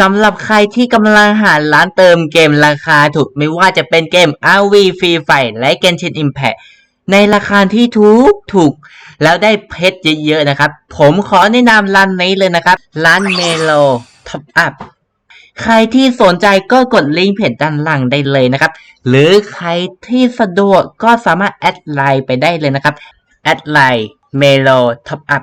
สำหรับใครที่กำลังหาร้านเติมเกมราคาถูกไม่ว่าจะเป็นเกม RV Free Fire และ Genshin Impact ในราคาที่ถูกถูก แล้วได้เพชรเยอะๆนะครับ ผมขอแนะนำร้านนี้เลยนะครับ ร้านเมโลท็อปอัพใครที่สนใจก็กดลิงก์เพจด้านล่างได้เลยนะครับ หรือใครที่สะดวกก็สามารถแอดไลน์ไปได้เลยนะครับ แอดไลน์เมโลท็อปอัพ